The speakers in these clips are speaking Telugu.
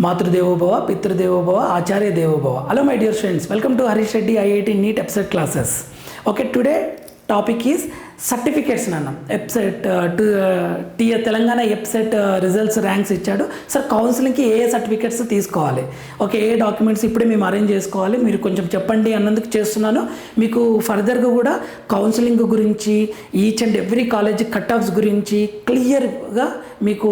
మాతృదేవోభవ పితృదేవోభవ ఆచార్య దేవోభవ hello my dear students welcome to Harish Reddy IIT NEET EAPCET classes okay today topic is certificates నాన్న. ఎప్సెట్ టు టీ తెలంగాణ ఎప్సెట్ రిజల్ట్స్ ర్యాంక్స్ ఇచ్చాడు. సార్ కౌన్సిలింగ్కి ఏ సర్టిఫికేట్స్ తీసుకోవాలి? ఓకే ఏ డాక్యుమెంట్స్ ఇప్పుడే మేము అరేంజ్ చేసుకోవాలి? మీరు కొంచెం చెప్పండి అన్నందుకు చేస్తున్నాను. మీకు ఫర్దర్గా కూడా కౌన్సిలింగ్ గురించి each and every college cut offs గురించి క్లియర్గా మీకు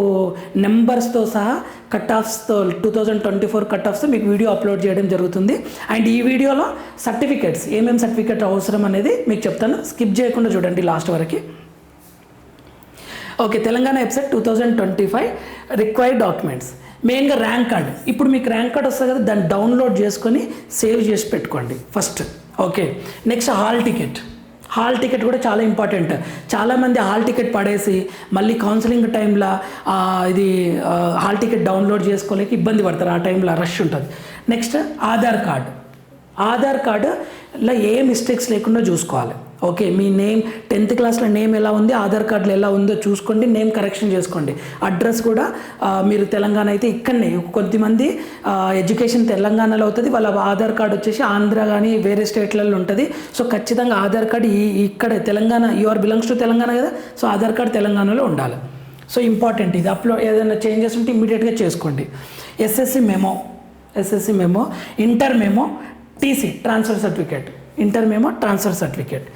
నెంబర్స్తో సహా cut ఆఫ్స్తో two thousand twenty four cut offs మీకు వీడియో అప్లోడ్ చేయడం జరుగుతుంది. అండ్ ఈ వీడియోలో సర్టిఫికేట్స్ ఏమేమి సర్టిఫికేట్ అవసరం అనేది మీకు చెప్తాను. స్కిప్ చేయకుండా చూడండి లాస్ట్ వరకు. Okay Telangana website two thousand twenty five required documents మెయిన్గా ర్యాంక్ కార్డ్. ఇప్పుడు మీకు ర్యాంక్ కార్డ్ వస్తుంది కదా దాన్ని డౌన్లోడ్ చేసుకొని సేవ్ చేసి పెట్టుకోండి first. Okay next hall ticket. Hall ticket కూడా చాలా ఇంపార్టెంట్. చాలామంది హాల్ టికెట్ పడేసి మళ్ళీ కౌన్సిలింగ్ టైంలో ఇది హాల్ టికెట్ డౌన్లోడ్ చేసుకోలేక ఇబ్బంది పడతారు. ఆ టైంలో రష్ ఉంటుంది. Next Aadhaar card. ఆధార్ కార్డులో ఏ మిస్టేక్స్ లేకుండా చూసుకోవాలి. ఓకే మీ నేమ్ టెన్త్ క్లాస్లో నేమ్ ఎలా ఉంది ఆధార్ కార్డులో ఎలా ఉందో చూసుకోండి నేమ్ కరెక్షన్ చేసుకోండి. అడ్రస్ కూడా మీరు తెలంగాణ అయితే ఇక్కడనే కొద్దిమంది ఎడ్యుకేషన్ తెలంగాణలో అవుతుంది వాళ్ళ ఆధార్ కార్డు వచ్చేసి ఆంధ్ర కానీ వేరే స్టేట్లలో ఉంటుంది. సో ఖచ్చితంగా ఆధార్ కార్డు ఈ ఇక్కడ Telangana you are belongs to Telangana కదా సో ఆధార్ కార్డు తెలంగాణలో ఉండాలి. సో ఇంపార్టెంట్ ఇది. అప్లోడ్ ఏదైనా చేంజెస్ ఉంటే ఇమీడియట్గా చేసుకోండి. SSC memo SSC memo inter memo TC transfer certificate. Inter memo transfer certificate.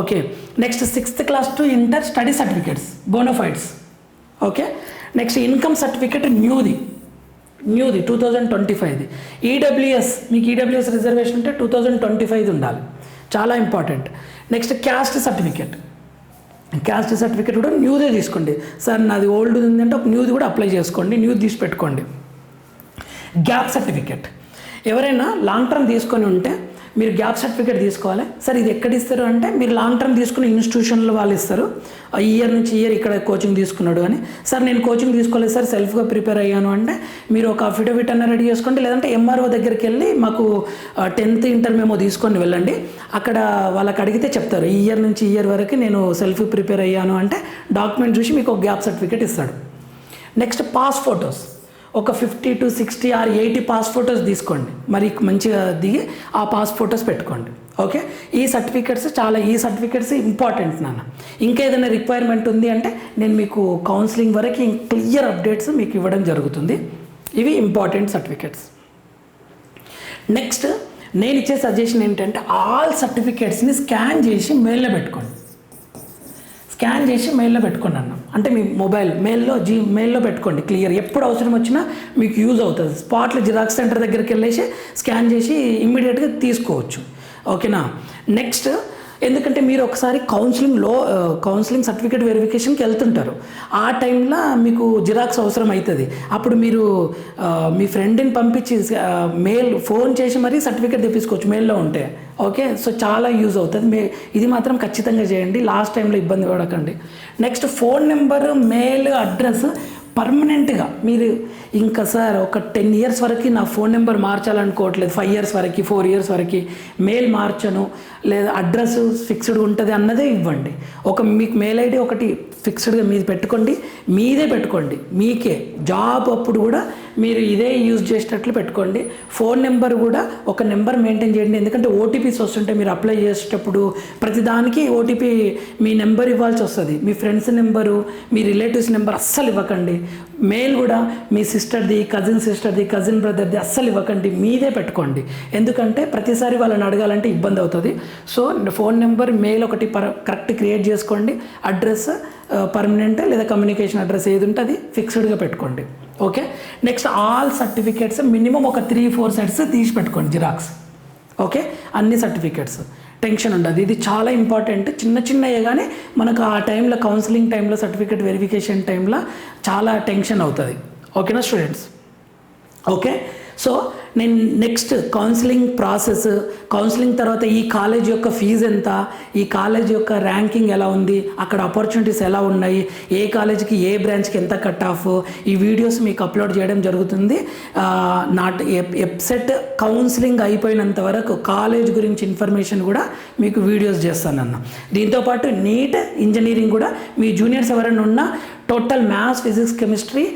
Okay. Next sixth class to inter study certificates bonafides okay. Next income certificate న్యూది. న్యూది టూ థౌజండ్ ట్వంటీ ఫైవ్ది. ఈడబ్ల్యూఎస్ మీకు ఈడబ్ల్యూఎస్ రిజర్వేషన్ ఉంటే టూ థౌజండ్ ట్వంటీ ఫైవ్ది ఉండాలి. చాలా important. Next caste certificate. Caste certificate కూడా న్యూదే తీసుకోండి. సార్ నాది ఓల్డ్ ఉందంటే ఒక న్యూది కూడా అప్లై చేసుకోండి. న్యూ తీసి పెట్టుకోండి. Gap certificate. ఎవరైనా లాంగ్ టర్మ్ తీసుకొని ఉంటే మీరు గ్యాప్ సర్టిఫికేట్ తీసుకోవాలి. సార్ ఇది ఎక్కడ ఇస్తారు అంటే మీరు లాంగ్ టర్మ్ తీసుకున్న ఇన్స్టిట్యూషన్లో వాళ్ళు ఇస్తారు. ఈ ఇయర్ నుంచి ఇయర్ ఇక్కడ కోచింగ్ తీసుకున్నాడు అని. సార్ నేను కోచింగ్ తీసుకోలేదు సార్ సెల్ఫ్గా ప్రిపేర్ అయ్యాను అంటే మీరు ఒక అఫిడవిట్ అన్న రెడీ చేసుకోండి. లేదంటే ఎంఆర్ఓ దగ్గరికి వెళ్ళి మాకు టెన్త్ ఇంటర్ మేము తీసుకొని వెళ్ళండి. అక్కడ వాళ్ళకి అడిగితే చెప్తారు ఈ ఇయర్ నుంచి ఇయర్ వరకు నేను సెల్ఫ్ ప్రిపేర్ అయ్యాను అంటే డాక్యుమెంట్ చూసి మీకు ఒక గ్యాప్ సర్టిఫికేట్ ఇస్తాడు. నెక్స్ట్ పాస్ ఫొటోస్ ఒక fifty to sixty or eighty pass photos తీసుకోండి. మరి మంచిగా దిగి ఆ పాస్ ఫోటోస్ పెట్టుకోండి. ఓకే? ఈ సర్టిఫికెట్స్ చాలా ఈ సర్టిఫికెట్స్ ఇంపార్టెంట్ నాన్న. ఇంకా ఏదైనా రిక్వైర్మెంట్ ఉంది అంటే నేను మీకు కౌన్సిలింగ్ వరకు క్లియర్ అప్డేట్స్ మీకు ఇవ్వడం జరుగుతుంది. ఇవి ఇంపార్టెంట్ సర్టిఫికెట్స్. నెక్స్ట్ నేను ఇచ్చే సజెషన్ ఏంటంటే ఆల్ సర్టిఫికేట్స్ని స్కాన్ చేసి మెయిల్లో పెట్టుకోండి. స్కాన్ చేసి మెయిల్లో పెట్టుకోండి అన్న అంటే మీ మొబైల్ మెయిల్లో జీ మెయిల్లో పెట్టుకోండి క్లియర్ ఎప్పుడు అవసరం వచ్చినా మీకు యూజ్ అవుతుంది. స్పాట్లో జిరాక్స్ సెంటర్ దగ్గరికి వెళ్ళేసి స్కాన్ చేసి ఇమ్మీడియట్గా తీసుకోవచ్చు. ఓకేనా నెక్స్ట్ ఎందుకంటే మీరు ఒకసారి కౌన్సిలింగ్లో కౌన్సిలింగ్ సర్టిఫికేట్ వెరిఫికేషన్కి వెళ్తుంటారు. ఆ టైంలో మీకు జిరాక్స్ అవసరం అవుతుంది అప్పుడు మీరు మీ ఫ్రెండ్ని పంపించి మెయిల్ ఫోన్ చేసి మరీ సర్టిఫికేట్ తెప్పించుకోవచ్చు మెయిల్లో ఉంటే. ఓకే సో చాలా యూజ్ అవుతుంది. మే ఇది మాత్రం ఖచ్చితంగా చేయండి. లాస్ట్ టైంలో ఇబ్బంది పడకండి. Next phone number mail address పర్మనెంట్గా మీరు ఇంకా సార్ ఒక టెన్ ఇయర్స్ వరకు నా ఫోన్ నెంబర్ మార్చాలనుకోవట్లేదు. ఫైవ్ ఇయర్స్ వరకు ఫోర్ ఇయర్స్ వరకు మెయిల్ మార్చను లేదా అడ్రస్ ఫిక్స్డ్ ఉంటుంది అన్నదే ఇవ్వండి. ఒక మీకు మెయిల్ ఐడి ఒకటి ఫిక్స్డ్గా మీది పెట్టుకోండి. మీదే పెట్టుకోండి. మీకే. జాబ్ అప్పుడు కూడా మీరు ఇదే యూజ్ చేసేటట్లు పెట్టుకోండి. ఫోన్ నెంబర్ కూడా ఒక నెంబర్ మెయింటైన్ చేయండి. ఎందుకంటే ఓటీపీస్ వస్తుంటే మీరు అప్లై చేసేటప్పుడు ప్రతిదానికి ఓటీపీ మీ నెంబర్ ఇవ్వాల్సి వస్తుంది. మీ ఫ్రెండ్స్ నెంబరు మీ రిలేటివ్స్ నెంబర్ అస్సలు ఇవ్వకండి. మెయిల్ కూడా మీ సిస్టర్ది కజిన్ సిస్టర్ది కజిన్ బ్రదర్ది అస్సలు ఇవ్వకండి. మీదే పెట్టుకోండి. ఎందుకంటే ప్రతిసారి వాళ్ళని అడగాలంటే ఇబ్బంది అవుతుంది. సో ఫోన్ నెంబర్ మెయిల్ ఒకటి పర్ కరెక్ట్ క్రియేట్ చేసుకోండి. అడ్రస్ పర్మనెంట్ లేదా కమ్యూనికేషన్ అడ్రస్ ఏది ఉంటే అది ఫిక్స్డ్గా పెట్టుకోండి. Okay next all certificates minimum ఒక త్రీ ఫోర్ సెట్స్ తీసి పెట్టుకోండి జిరాక్స్ ఓకే అన్ని సర్టిఫికేట్స్ టెన్షన్ ఉండదు. ఇది చాలా ఇంపార్టెంట్ చిన్న చిన్నయే కానీ మనకు ఆ టైంలో కౌన్సిలింగ్ టైంలో సర్టిఫికేట్ వెరిఫికేషన్ టైంలో చాలా టెన్షన్ అవుతుంది. ఓకేనా స్టూడెంట్స్ ఓకే సో నేను నెక్స్ట్ కౌన్సిలింగ్ ప్రాసెస్ కౌన్సిలింగ్ తర్వాత ఈ కాలేజ్ యొక్క ఫీజు ఎంత ఈ కాలేజ్ యొక్క ర్యాంకింగ్ ఎలా ఉంది అక్కడ ఆపర్చునిటీస్ ఎలా ఉన్నాయి ఏ కాలేజ్కి ఏ బ్రాంచ్కి ఎంత కట్ ఆఫ్ ఈ వీడియోస్ మీకు అప్లోడ్ చేయడం జరుగుతుంది. నాట్ ఎప్సెట్ కౌన్సిలింగ్ అయిపోయినంత వరకు కాలేజ్ గురించి ఇన్ఫర్మేషన్ కూడా మీకు వీడియోస్ చేస్తానన్న. దీంతోపాటు నీట్ ఇంజనీరింగ్ కూడా మీ జూనియర్స్ ఎవరైనా ఉన్నా total maths physics chemistry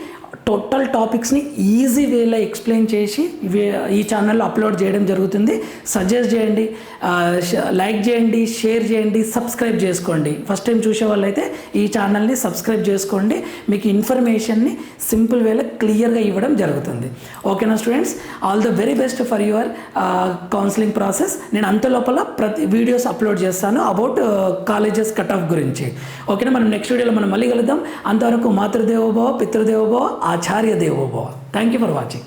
total టాపిక్స్ని easy వేలో ఎక్స్ప్లెయిన్ చేసి ఈ ఛానల్లో అప్లోడ్ చేయడం జరుగుతుంది. సజెస్ట్ చేయండి లైక్ చేయండి షేర్ చేయండి సబ్స్క్రైబ్ చేసుకోండి. ఫస్ట్ టైం చూసే వాళ్ళైతే ఈ ఛానల్ని సబ్స్క్రైబ్ చేసుకోండి. మీకు ఇన్ఫర్మేషన్ని సింపుల్ వేలో క్లియర్గా ఇవ్వడం జరుగుతుంది. ఓకేనా students all the very best for your counselling process. నేను అంత లోపల ప్రతి వీడియోస్ అప్లోడ్ చేస్తాను అబౌట్ కాలేజెస్ కట్ ఆఫ్ గురించి. ఓకేనా మనం నెక్స్ట్ వీడియోలో మనం మళ్ళీ కలుద్దాం. అంతవరకు మాతృదేవోభవ పితృదేవోభవ ఆచార్య దేవోభవ. Thank you for watching